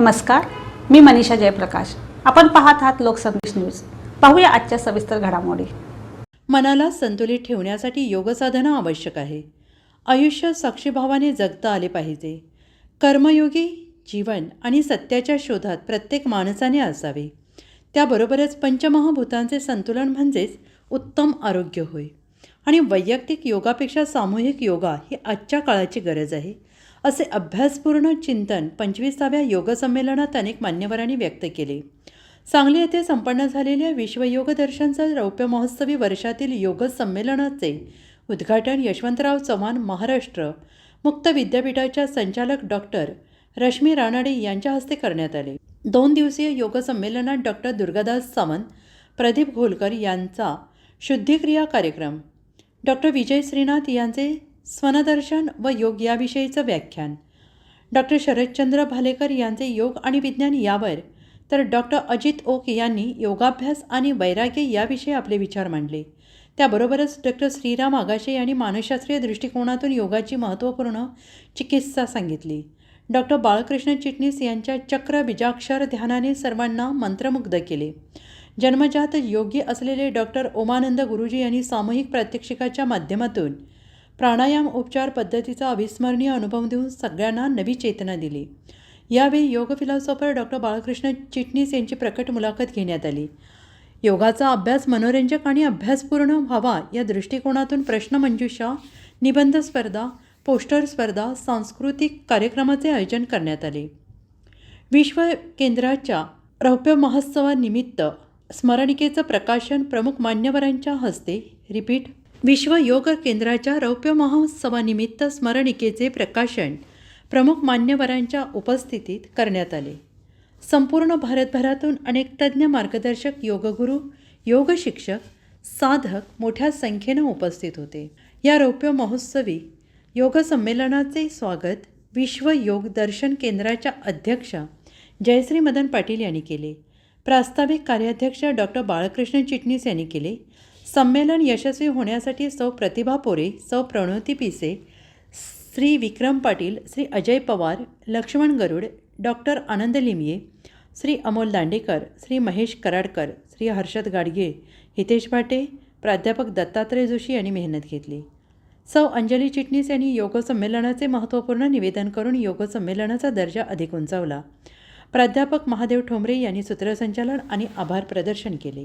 नमस्कार मी मनीषा जयप्रकाश. आपण पाहत आहात लोकसंदेश न्यूज. पाहूया आजच्या सविस्तर घडामोडी. मनाला संतुलित ठेवण्यासाठी योगसाधना आवश्यक आहे. आयुष्य साक्षीभावाने जगता आले पाहिजे. कर्मयोगी जीवन आणि सत्याच्या शोधात प्रत्येक माणसाने असावे. त्याबरोबरच पंचमहाभूतांचे संतुलन म्हणजेच उत्तम आरोग्य होय. आणि वैयक्तिक योगापेक्षा सामूहिक योगा ही आजच्या काळाची गरज आहे असे अभ्यासपूर्ण चिंतन पंचवीसाव्या योग संमेलनात अनेक मान्यवरांनी व्यक्त केले. सांगली येथे संपन्न झालेल्या विश्व योगदर्शनचा रौप्य महोत्सवी वर्षातील योग संमेलनाचे उद्घाटन यशवंतराव चव्हाण महाराष्ट्र मुक्त विद्यापीठाच्या संचालक डॉक्टर रश्मी रानडे यांच्या हस्ते करण्यात आले. दोन दिवसीय योग संमेलनात डॉक्टर दुर्गादास सावंत प्रदीप घोलकर यांचा शुद्धिक्रिया कार्यक्रम डॉक्टर विजय श्रीनाथ यांचे स्वनदर्शन व योग याविषयीचं व्याख्यान. डॉक्टर शरदचंद्र भालेकर यांचे योग आणि विज्ञान यावर तर डॉक्टर अजित ओक यांनी योगाभ्यास आणि वैराग्य याविषयी आपले विचार मांडले. त्याबरोबरच डॉक्टर श्रीराम आगाशे यांनी मानसशास्त्रीय दृष्टिकोनातून योगाची महत्त्वपूर्ण चिकित्सा सांगितली. डॉक्टर बाळकृष्ण चिटणीस यांच्या चक्र बीजाक्षर ध्यानाने सर्वांना मंत्रमुग्ध केले. जन्मजात योगी असलेले डॉक्टर ओमानंद गुरुजी यांनी सामूहिक प्रात्यक्षिकाच्या माध्यमातून प्राणायाम उपचार पद्धतीचा अविस्मरणीय अनुभव देऊन सगळ्यांना नवी चेतना दिली. यावेळी योग फिलॉसॉफर डॉक्टर बाळकृष्ण चिटणीस यांची प्रकट मुलाखत घेण्यात आली. योगाचा अभ्यास मनोरंजक आणि अभ्यासपूर्ण व्हावा या दृष्टिकोनातून प्रश्नमंजुषा निबंध स्पर्धा पोस्टर स्पर्धा सांस्कृतिक कार्यक्रमाचे आयोजन करण्यात आले. विश्व केंद्राच्या रौप्य महोत्सवानिमित्त स्मरणिकेचं प्रकाशन प्रमुख मान्यवरांच्या हस्ते रिपीट विश्व योग केंद्राच्या रौप्य महोत्सवानिमित्त स्मरणिकेचे प्रकाशन प्रमुख मान्यवरांच्या उपस्थितीत करण्यात आले. संपूर्ण भारतभरातून अनेक तज्ज्ञ मार्गदर्शक योगगुरू योग शिक्षक साधक मोठ्या संख्येनं उपस्थित होते. या रौप्य महोत्सवी योग संमेलनाचे स्वागत विश्व योग दर्शन केंद्राच्या अध्यक्षा जयश्री मदन पाटील यांनी केले. प्रास्ताविक कार्याध्यक्ष डॉक्टर बाळकृष्ण चिटणीस यांनी केले. संमेलन यशस्वी होण्यासाठी सौ प्रतिभा पोरे सौ प्रणोती पिसे श्री विक्रम पाटील श्री अजय पवार लक्ष्मण गरुड डॉक्टर आनंद लिमये श्री अमोल दांडेकर श्री महेश कराडकर श्री हर्षद गाडगे हितेश भाटे प्राध्यापक दत्तात्रय जोशी यांनी मेहनत घेतली. सौ अंजली चिटणीस यांनी योग संमेलनाचे महत्त्वपूर्ण निवेदन करून योग संमेलनाचा दर्जा अधिक उंचावला. प्राध्यापक महादेव ठोंबरे यांनी सूत्रसंचालन आणि आभार प्रदर्शन केले.